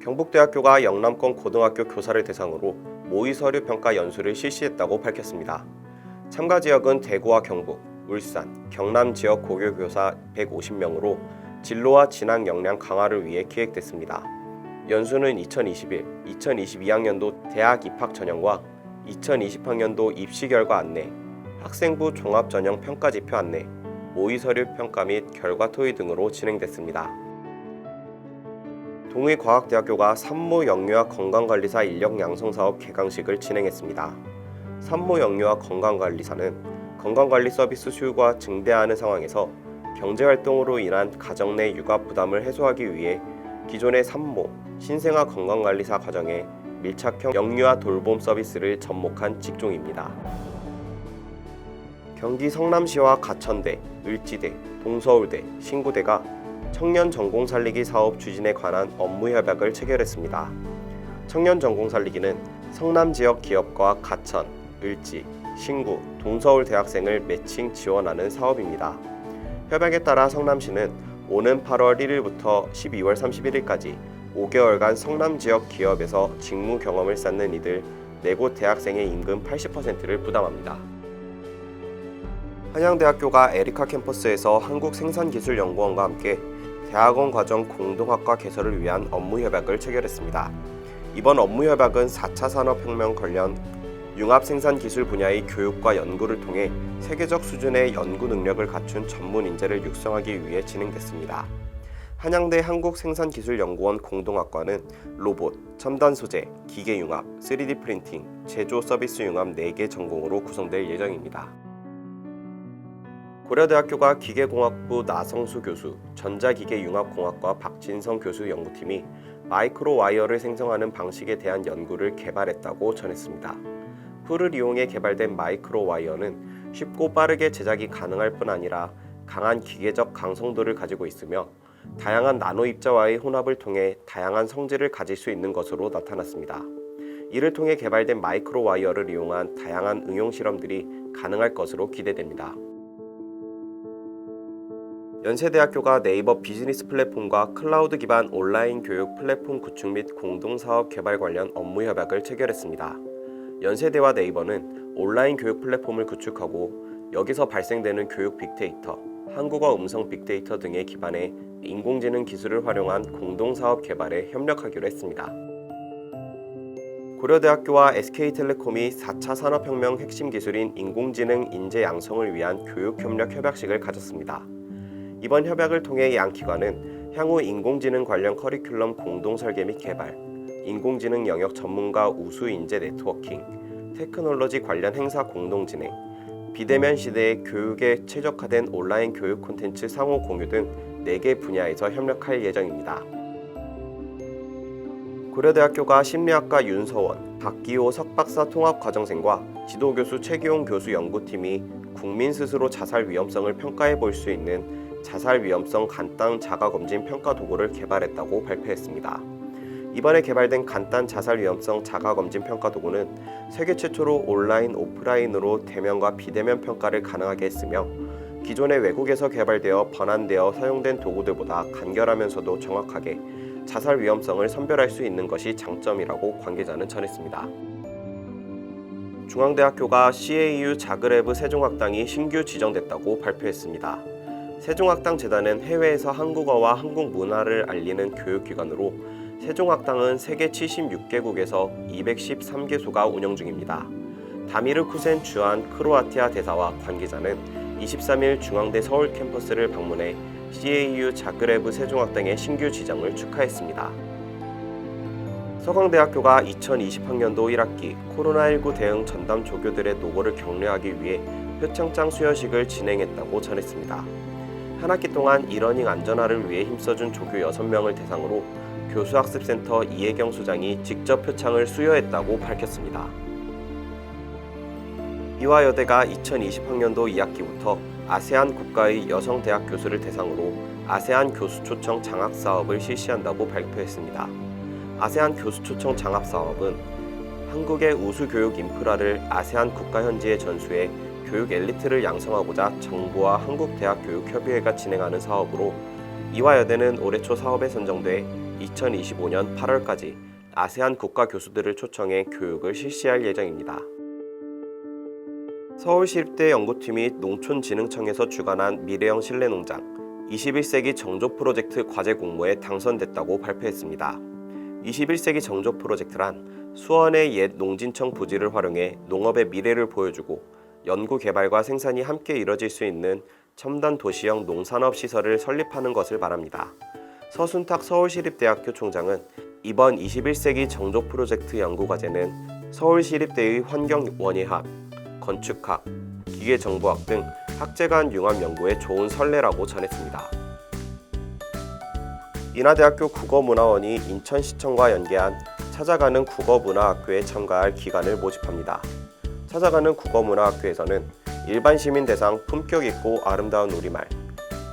경북대학교가 영남권 고등학교 교사를 대상으로 모의 서류 평가 연수를 실시했다고 밝혔습니다. 참가 지역은 대구와 경북, 울산, 경남 지역 고교 교사 150명으로 진로와 진학 역량 강화를 위해 기획됐습니다. 연수는 2021, 2022학년도 대학 입학 전형과 2020학년도 입시 결과 안내, 학생부 종합 전형 평가 지표 안내, 모의 서류 평가 및 결과 토의 등으로 진행됐습니다. 동의과학대학교가 산모 영유아 건강관리사 인력 양성 사업 개강식을 진행했습니다. 산모 영유아 건강관리사는 건강관리 서비스 수요가 증대하는 상황에서 경제활동으로 인한 가정 내 육아 부담을 해소하기 위해 기존의 산모, 신생아 건강관리사 과정에 밀착형 영유아 돌봄 서비스를 접목한 직종입니다. 경기 성남시와 가천대, 을지대, 동서울대, 신구대가 청년 전공 살리기 사업 추진에 관한 업무 협약을 체결했습니다. 청년 전공 살리기는 성남 지역 기업과 가천, 을지, 신구, 동서울 대학생을 매칭 지원하는 사업입니다. 협약에 따라 성남시는 오는 8월 1일부터 12월 31일까지 5개월간 성남 지역 기업에서 직무 경험을 쌓는 이들 4곳 대학생의 임금 80%를 부담합니다. 한양대학교가 에리카 캠퍼스에서 한국생산기술연구원과 함께 대학원 과정 공동학과 개설을 위한 업무 협약을 체결했습니다. 이번 업무 협약은 4차 산업혁명 관련 융합 생산 기술 분야의 교육과 연구를 통해 세계적 수준의 연구 능력을 갖춘 전문 인재를 육성하기 위해 진행됐습니다. 한양대 한국생산기술연구원 공동학과는 로봇, 첨단 소재, 기계 융합, 3D 프린팅, 제조 서비스 융합 4개 전공으로 구성될 예정입니다. 고려대학교가 기계공학부 나성수 교수, 전자기계융합공학과 박진성 교수 연구팀이 마이크로 와이어를 생성하는 방식에 대한 연구를 개발했다고 전했습니다. 풀을 이용해 개발된 마이크로 와이어는 쉽고 빠르게 제작이 가능할 뿐 아니라 강한 기계적 강성도를 가지고 있으며 다양한 나노 입자와의 혼합을 통해 다양한 성질을 가질 수 있는 것으로 나타났습니다. 이를 통해 개발된 마이크로 와이어를 이용한 다양한 응용 실험들이 가능할 것으로 기대됩니다. 연세대학교가 네이버 비즈니스 플랫폼과 클라우드 기반 온라인 교육 플랫폼 구축 및 공동 사업 개발 관련 업무 협약을 체결했습니다. 연세대와 네이버는 온라인 교육 플랫폼을 구축하고 여기서 발생되는 교육 빅데이터, 한국어 음성 빅데이터 등에 기반해 인공지능 기술을 활용한 공동 사업 개발에 협력하기로 했습니다. 고려대학교와 SK텔레콤이 4차 산업혁명 핵심 기술인 인공지능 인재 양성을 위한 교육 협력 협약식을 가졌습니다. 이번 협약을 통해 양 기관은 향후 인공지능 관련 커리큘럼 공동 설계 및 개발, 인공지능 영역 전문가 우수 인재 네트워킹, 테크놀로지 관련 행사 공동 진행, 비대면 시대의 교육에 최적화된 온라인 교육 콘텐츠 상호 공유 등 4개 분야에서 협력할 예정입니다. 고려대학교가 심리학과 윤서원, 박기호 석박사 통합과정생과 지도교수 최기용 교수 연구팀이 국민 스스로 자살 위험성을 평가해 볼 수 있는 자살 위험성 간단 자가 검진 평가 도구를 개발했다고 발표했습니다. 이번에 개발된 간단 자살 위험성 자가 검진 평가 도구는 세계 최초로 온라인 오프라인으로 대면과 비대면 평가를 가능하게 했으며 기존의 외국에서 개발되어 번안되어 사용된 도구들보다 간결하면서도 정확하게 자살 위험성을 선별할 수 있는 것이 장점이라고 관계자는 전했습니다. 중앙대학교가 CAU 자그레브 세종학당이 신규 지정됐다고 발표했습니다. 세종학당재단은 해외에서 한국어와 한국 문화를 알리는 교육기관으로 세종학당은 세계 76개국에서 213개소가 운영 중입니다. 다미르 쿠센 주한 크로아티아 대사와 관계자는 23일 중앙대 서울 캠퍼스를 방문해 CAU 자그레브 세종학당의 신규 지정을 축하했습니다. 서강대학교가 2020학년도 1학기 코로나19 대응 전담 조교들의 노고를 격려하기 위해 표창장 수여식을 진행했다고 전했습니다. 한 학기 동안 이러닝 안전화를 위해 힘써준 조교 6명을 대상으로 교수학습센터 이혜경 소장이 직접 표창을 수여했다고 밝혔습니다. 이화여대가 2020학년도 2학기부터 아세안 국가의 여성 대학 교수를 대상으로 아세안 교수 초청 장학 사업을 실시한다고 발표했습니다. 아세안 교수 초청 장학 사업은 한국의 우수 교육 인프라를 아세안 국가 현지에 전수해 교육 엘리트를 양성하고자 정부와 한국대학교육협의회가 진행하는 사업으로 이화여대는 올해 초 사업에 선정돼 2025년 8월까지 아세안 국가 교수들을 초청해 교육을 실시할 예정입니다. 서울시립대 연구팀이 농촌진흥청에서 주관한 미래형 실내농장 21세기 정조 프로젝트 과제 공모에 당선됐다고 발표했습니다. 21세기 정조 프로젝트란 수원의 옛 농진청 부지를 활용해 농업의 미래를 보여주고 연구 개발과 생산이 함께 이뤄질 수 있는 첨단 도시형 농산업 시설을 설립하는 것을 말합니다. 서순탁 서울시립대학교 총장은 이번 21세기 정조 프로젝트 연구 과제는 서울시립대의 환경원예학, 건축학, 기계정보학 등 학제 간 융합 연구에 좋은 선례라고 전했습니다. 인하대학교 국어문화원이 인천시청과 연계한 찾아가는 국어문화학교에 참가할 기관을 모집합니다. 찾아가는 국어문화학교에서는 일반 시민 대상 품격 있고 아름다운 우리말,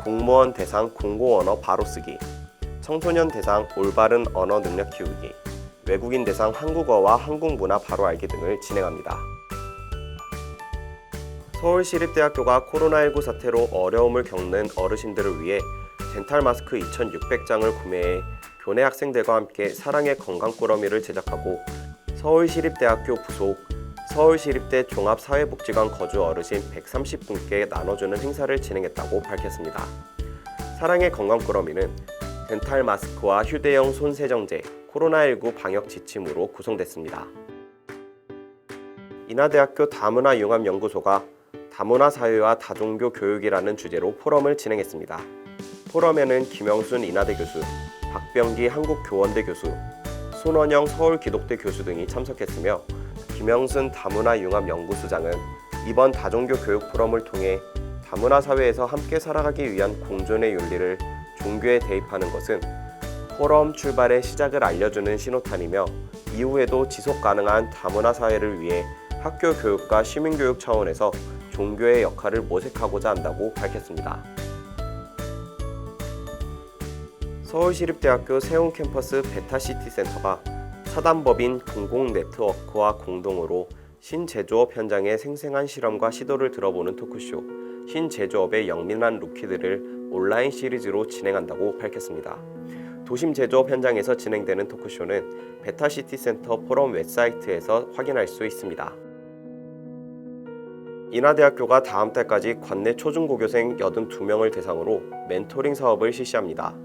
공무원 대상 공공언어 바로쓰기, 청소년 대상 올바른 언어 능력 키우기, 외국인 대상 한국어와 한국 문화 바로 알기 등을 진행합니다. 서울시립대학교가 코로나19 사태로 어려움을 겪는 어르신들을 위해 덴탈 마스크 2,600장을 구매해 교내 학생들과 함께 사랑의 건강 꾸러미를 제작하고 서울시립대학교 부속 서울시립대 종합사회복지관 거주 어르신 130분께 나눠주는 행사를 진행했다고 밝혔습니다. 사랑의 건강 꾸러미는 덴탈 마스크와 휴대용 손 세정제, 코로나19 방역 지침으로 구성됐습니다. 인하대학교 다문화 융합 연구소가 다문화 사회와 다종교 교육이라는 주제로 포럼을 진행했습니다. 포럼에는 김영순 인하대 교수, 박병기 한국교원대 교수, 손원영 서울기독대 교수 등이 참석했으며 김영순 다문화 융합 연구소장은 이번 다종교 교육 포럼을 통해 다문화 사회에서 함께 살아가기 위한 공존의 윤리를 종교에 대입하는 것은 포럼 출발의 시작을 알려주는 신호탄이며 이후에도 지속 가능한 다문화 사회를 위해 학교 교육과 시민 교육 차원에서 종교의 역할을 모색하고자 한다고 밝혔습니다. 서울시립대학교 세운 캠퍼스 베타시티 센터가 사단법인 공공 네트워크와 공동으로 신제조업 현장의 생생한 실험과 시도를 들어보는 토크쇼 신제조업의 영민한 루키들을 온라인 시리즈로 진행한다고 밝혔습니다. 도심 제조업 현장에서 진행되는 토크쇼는 베타시티 센터 포럼 웹사이트에서 확인할 수 있습니다. 인하대학교가 다음 달까지 관내 초중고교생 82명을 대상으로 멘토링 사업을 실시합니다.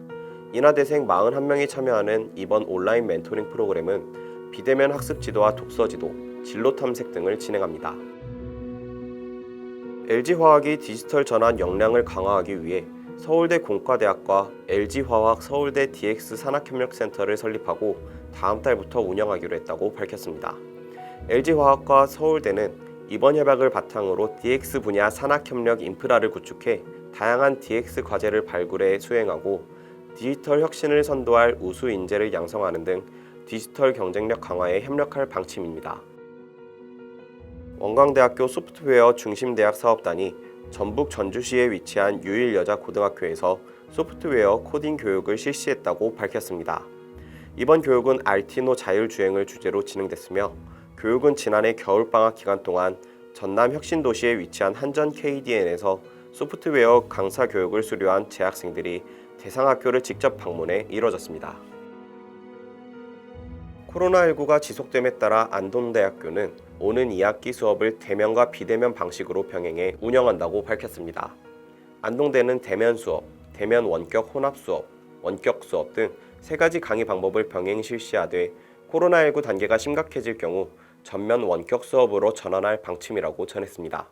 인하대생 41명이 참여하는 이번 온라인 멘토링 프로그램은 비대면 학습 지도와 독서 지도, 진로 탐색 등을 진행합니다. LG화학이 디지털 전환 역량을 강화하기 위해 서울대 공과대학과 LG화학 서울대 DX 산학협력센터를 설립하고 다음 달부터 운영하기로 했다고 밝혔습니다. LG화학과 서울대는 이번 협약을 바탕으로 DX 분야 산학협력 인프라를 구축해 다양한 DX 과제를 발굴해 수행하고 디지털 혁신을 선도할 우수 인재를 양성하는 등 디지털 경쟁력 강화에 협력할 방침입니다. 원광대학교 소프트웨어 중심대학 사업단이 전북 전주시에 위치한 유일 여자 고등학교에서 소프트웨어 코딩 교육을 실시했다고 밝혔습니다. 이번 교육은 알티노 자율주행을 주제로 진행됐으며 교육은 지난해 겨울방학 기간 동안 전남 혁신도시에 위치한 한전 KDN에서 소프트웨어 강사 교육을 수료한 재학생들이 대상 학교를 직접 방문해 이뤄졌습니다. 코로나19가 지속됨에 따라 안동대학교는 오는 2학기 수업을 대면과 비대면 방식으로 병행해 운영한다고 밝혔습니다. 안동대는 대면 수업, 대면 원격 혼합 수업, 원격 수업 등 세 가지 강의 방법을 병행 실시하되 코로나19 단계가 심각해질 경우 전면 원격 수업으로 전환할 방침이라고 전했습니다.